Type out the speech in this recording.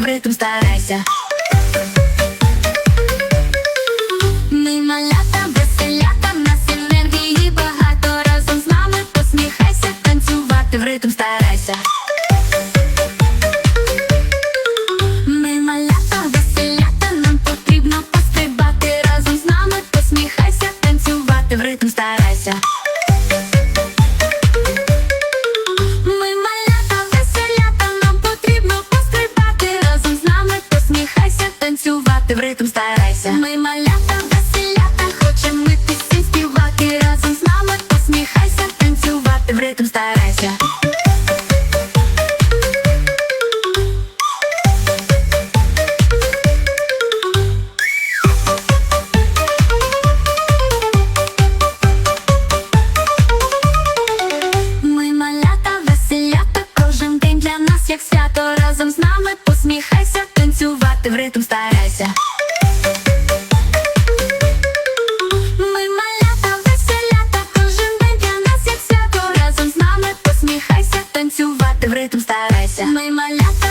в ритм старайся. Ми малята, веселята, нас енергії багато разом з нами посміхайся, танцювати в ритм старайся. Ми малята, веселята, нам потрібно пострибати разом з нами, посміхайся, танцювати в ритм старайся. Танцювати в ритм старайся. Ми малята, веселята, хочемо ми пісні співати разом з нами. Посміхайся, танцювати в ритм старайся. Як свято. Разом з нами посміхайся, танцювати в ритм старайся. Ми малята, веселята, кожен день для нас як свято. Разом з нами посміхайся, танцювати в ритм старайся. Ми малята.